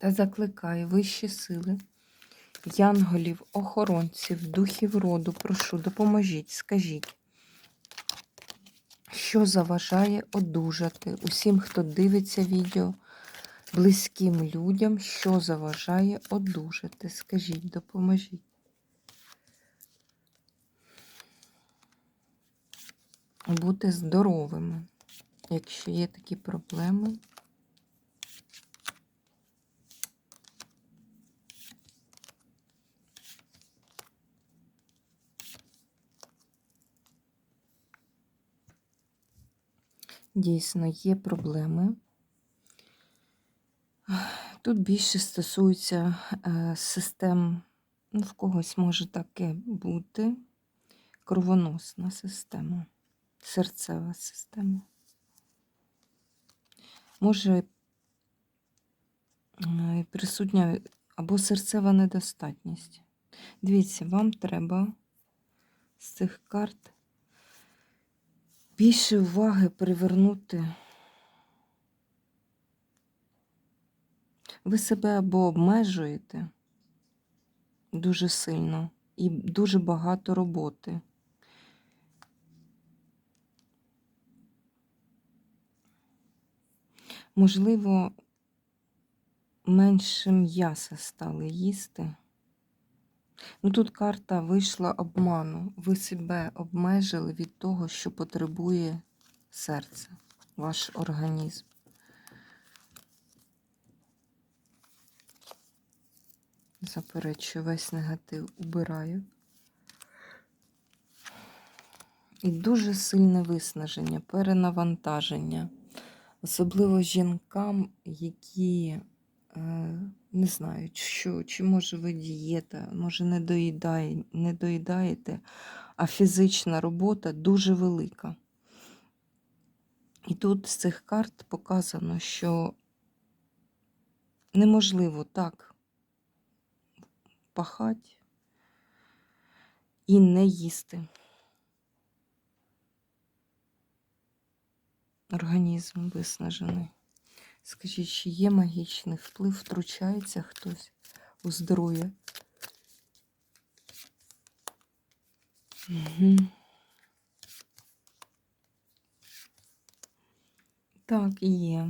Та закликаю вищі сили, янголів, охоронців, духів роду, прошу, допоможіть, скажіть, що заважає одужати усім, хто дивиться відео, близьким людям, що заважає одужати. Скажіть, допоможіть. Бути здоровими, якщо є такі проблеми. Дійсно, є проблеми. Тут більше стосується е, систем, ну, в когось може таке бути кровоносна система, серцева система. Може е, присутня або серцева недостатність. Дивіться, вам треба з цих карт більше уваги привернути. Ви себе або обмежуєте дуже сильно і дуже багато роботи. Можливо, менше м'яса стали їсти. Ну тут карта вийшла обману. Ви себе обмежили від того, що потребує серце, ваш організм. Заперечую, весь негатив убираю. І дуже сильне виснаження, перенавантаження, особливо жінкам, які е, не знаю, що, чи може ви дієта, може не, доїдає, не доїдаєте, а фізична робота дуже велика. І тут з цих карт показано, що неможливо так пахати і не їсти. Організм виснажений. Скажіть, чи є магічний вплив, втручається хтось у здоров'я? Угу. Так, є.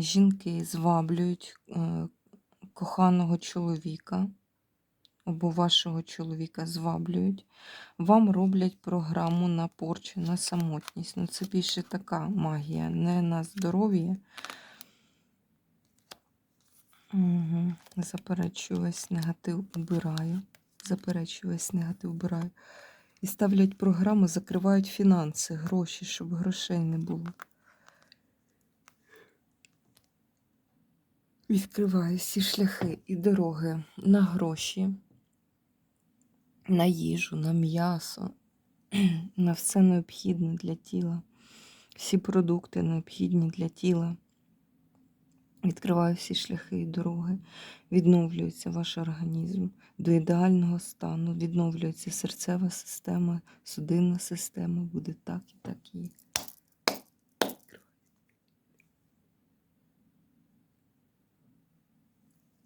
Жінки зваблюють е, коханого чоловіка або вашого чоловіка зваблюють, вам роблять програму на порчу, на самотність. Ну, Це більше така магія, не на здоров'я. Угу. Заперечую весь негатив убираю. Заперечую весь негатив убираю. І ставлять програму, закривають фінанси, гроші, щоб грошей не було. Відкриваю всі шляхи і дороги на гроші, на їжу, на м'ясо, на все необхідне для тіла, всі продукти необхідні для тіла. Відкриваю всі шляхи і дороги, відновлюється ваш організм до ідеального стану, відновлюється серцева система, судинна система, буде так і так і.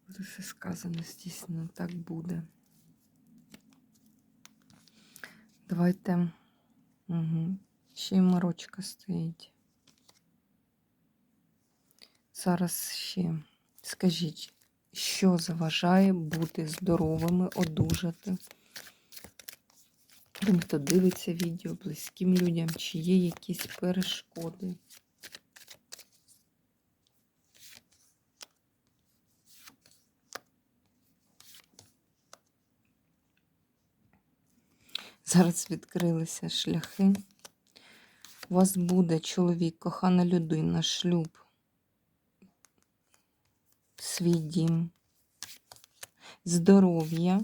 Все сказано, здійснено, так буде. Давайте. Угу. Ще й морочка стоїть. Зараз ще скажіть, що заважає бути здоровими, одужати? Тим, хто дивиться відео, близьким людям, чи є якісь перешкоди? Зараз відкрилися шляхи. У вас буде чоловік, кохана людина, шлюб. Свій дім, здоров'я.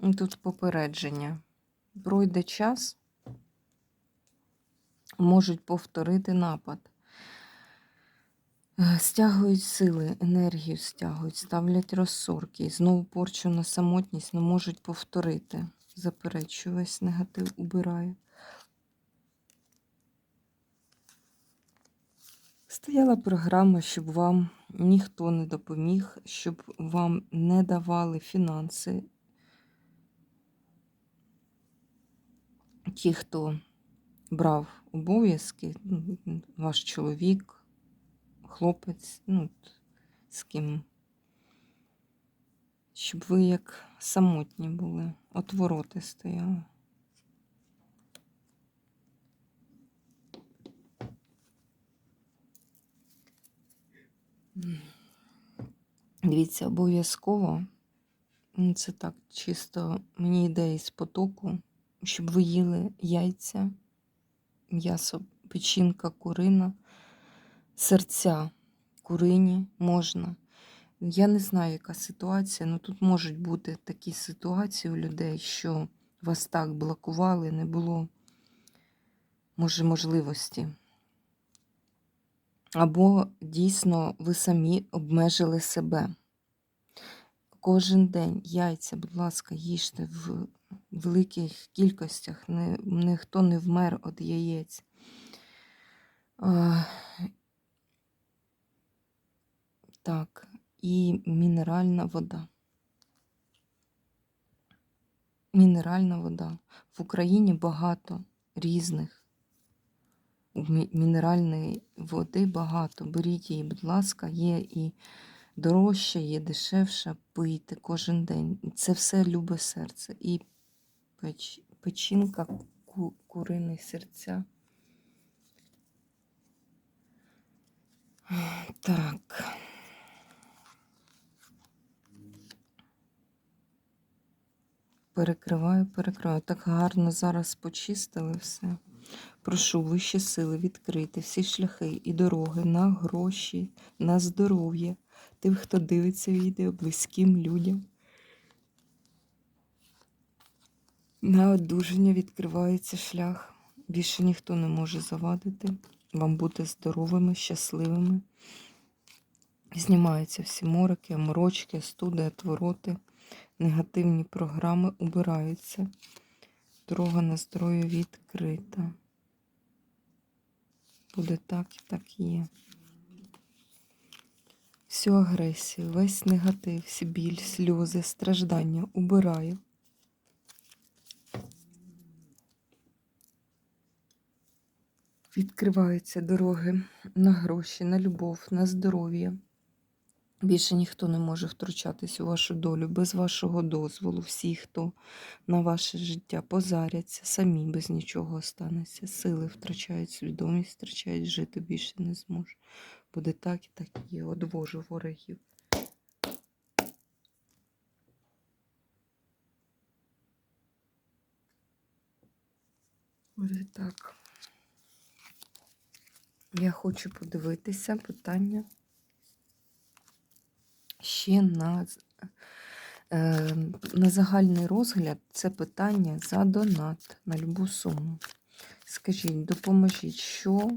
І Тут попередження. Пройде час, можуть повторити напад. Стягують сили, енергію стягують, ставлять розсорки. Знову порчу на самотність не можуть повторити. Заперечую, весь негатив убираю. Стояла програма, щоб вам ніхто не допоміг, щоб вам не давали фінанси. Ті, хто брав обов'язки, ну, ваш чоловік, хлопець, ну, з ким, щоб ви як самотні були, отвороти стояли. Дивіться, обов'язково, ну, це так чисто мені йде із потоку, щоб ви їли яйця, м'ясо, печінка, курина, серця курині можна. Я не знаю, яка ситуація, але тут можуть бути такі ситуації у людей, що вас так блокували, не було може, можливості. Або дійсно ви самі обмежили себе. Кожен день яйця, будь ласка, їжте в великих кількостях, не, ніхто не вмер від яєць. А, так, і мінеральна вода. Мінеральна вода. В Україні багато різних. Мі- Мінеральної води багато. Беріть її, будь ласка, є і дорожча, є дешевша, пийте кожен день. Це все любе серце. І печ, печінка, ку, курине серця. Так. Перекриваю, перекриваю. Так гарно зараз почистили все. Прошу вищі сили відкрити всі шляхи і дороги на гроші, на здоров'я тим, хто дивиться відео, близьким людям. На одужання відкривається шлях. Більше ніхто не може завадити. Вам бути здоровими, щасливими. Знімаються всі морики, морочки, студи, отвороти. Негативні програми убираються. Дорога на здоров'я відкрита. Буде так і так є. Всю агресію, весь негатив, всі біль, сльози, страждання убираю. Відкриваються дороги на гроші, на любов, на здоров'я. Більше ніхто не може втручатись у вашу долю без вашого дозволу. Всі, хто на ваше життя позаряться, самі без нічого остануться. Сили втрачають, свідомість втрачають, жити більше не зможуть. Буде так і так і є. Одвожу ворогів. Буде так. Я хочу подивитися питання ще на, е, на загальний розгляд це питання за донат на любу суму. Скажіть, допоможіть, що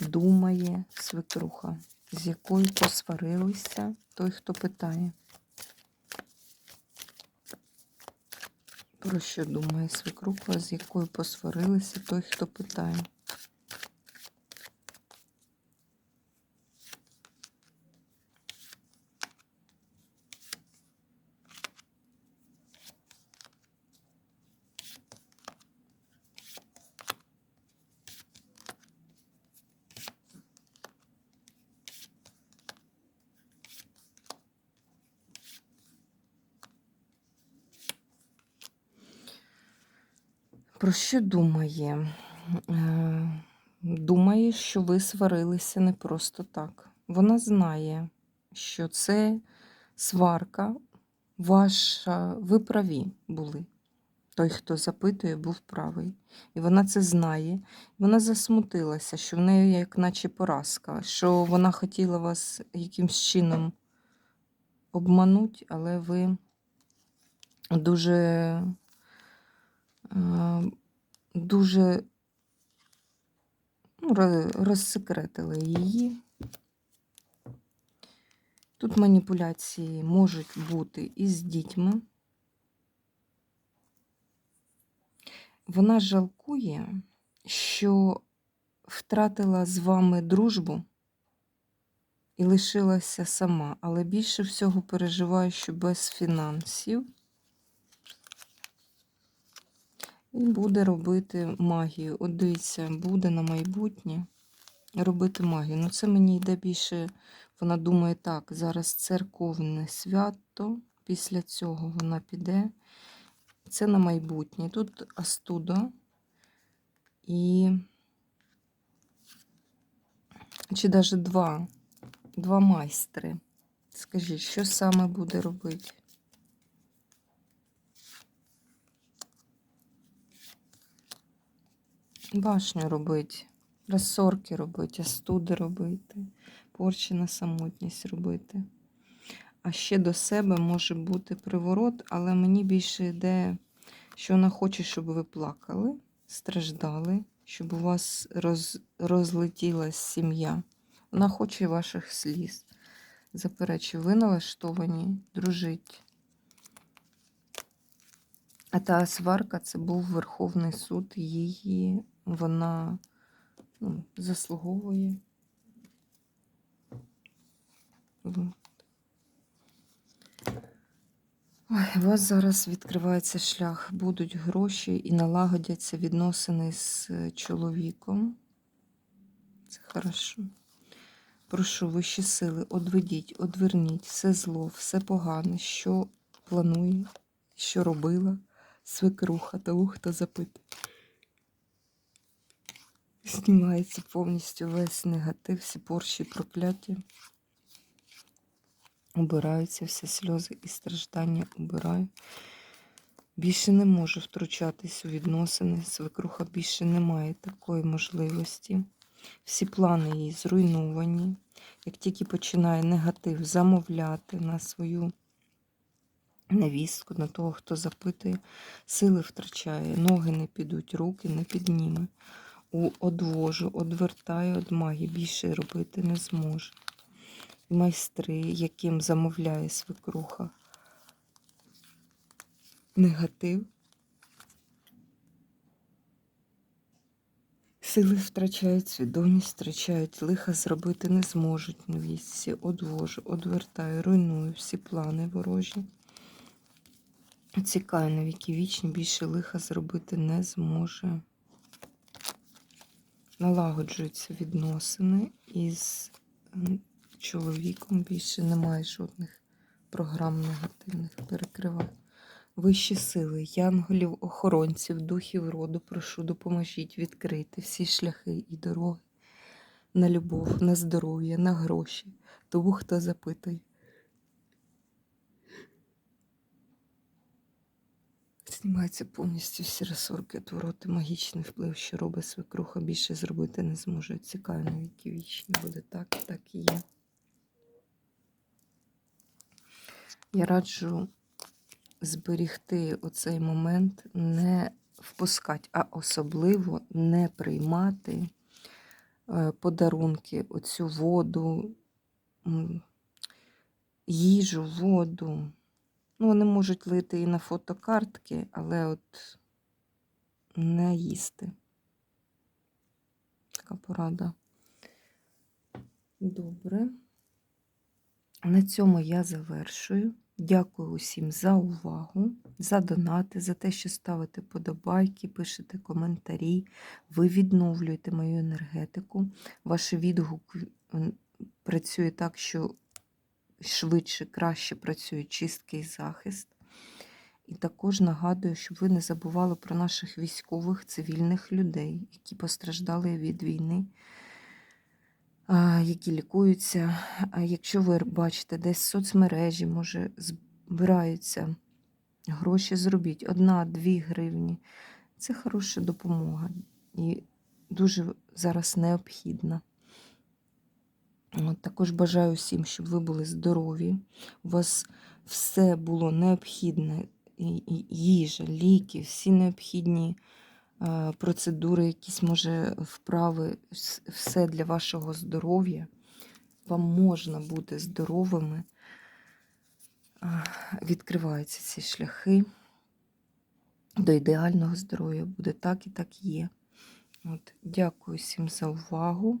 думає свекруха, з якою посварилися той, хто питає. Про що думає свекруха, з якою посварилися той, хто питає. Про що думає? Е, Думає, що ви сварилися не просто так. Вона знає, що це сварка, ваша, ви праві були. Той, хто запитує, був правий. І вона це знає. Вона засмутилася, що в неї як наче поразка, що вона хотіла вас якимсь чином обмануть, але ви дуже, дуже ну, розсекретили її. Тут маніпуляції можуть бути і з дітьми. Вона жалкує, що втратила з вами дружбу і лишилася сама, але більше всього переживає, що без фінансів він буде робити магію. От дивіться, буде на майбутнє робити магію. Ну, це мені йде більше. Вона думає так, зараз церковне свято, після цього вона піде. Це на майбутнє. Тут Астуда і чи навіть два, два майстри. Скажіть, що саме буде робити? Башню робити, розсорки робити, астуди робити, порчі на самотність робити. А ще до себе може бути приворот, але мені більше йде, що вона хоче, щоб ви плакали, страждали, щоб у вас роз, розлетілась сім'я. Вона хоче ваших сліз. Заперечую, ви налаштовані дружить. А та сварка це був Верховний суд, її вона ну, заслуговує. Ой, у вас зараз відкривається шлях, будуть гроші і налагодяться відносини з е, чоловіком. Це хорошо. Прошу вищі сили, одведіть, одверніть все зло, все погане, що планує, що робила свекруха того, хто запитує. Знімається повністю весь негатив, всі порші, прокляття. Убираються всі сльози і страждання убираю. Більше не можу втручатись у відносини. Свекруха більше не має такої можливості. Всі плани її зруйновані. Як тільки починає негатив замовляти на свою невістку, на того, хто запитує, сили втрачає, ноги не підуть, руки не підніме. Одвожу, одвертаю від магії, більше робити не зможе. Майстри, яким замовляє свекруха негатив. Сили втрачають свідомість, втрачають лиха, зробити не зможуть невістці. Одвожу, одвертаю, руйную всі плани ворожі. Цікаю на віки вічні, більше лиха зробити не зможе. Налагоджуються відносини із чоловіком. Більше немає жодних програм негативних. Перекриваю. Вищі сили, янголів, охоронців, духів роду, прошу, допоможіть відкрити всі шляхи і дороги на любов, на здоров'я, на гроші, тому, хто запитує. Знімається повністю всі розсорки, отвороти, магічний вплив, що робить свекруха, більше зробити не зможе. Цікаво, на вічні буде так, так і є. Я раджу зберігти оцей момент, не впускати, а особливо не приймати е, подарунки, оцю воду, їжу, воду. Ну, вони можуть лити і на фотокартки, але от не їсти. Така порада. Добре. На цьому я завершую. Дякую усім за увагу, за донати, за те, що ставите подобайки, пишете коментарі. Ви відновлюєте мою енергетику. Ваш відгук працює так, що швидше, краще працює чистки і захист. І також нагадую, щоб ви не забували про наших військових цивільних людей, які постраждали від війни, які лікуються. Якщо ви бачите десь в соцмережі, може, збираються Гроші зробіть. Одна-дві гривні. Це хороша допомога і дуже зараз необхідна. Також бажаю всім, щоб ви були здорові. У вас все було необхідне, їжа, ліки, всі необхідні е, процедури, якісь, може, вправи, все для вашого здоров'я. Вам можна бути здоровими. Відкриваються ці шляхи до ідеального здоров'я. Буде так і так є. От, дякую всім за увагу.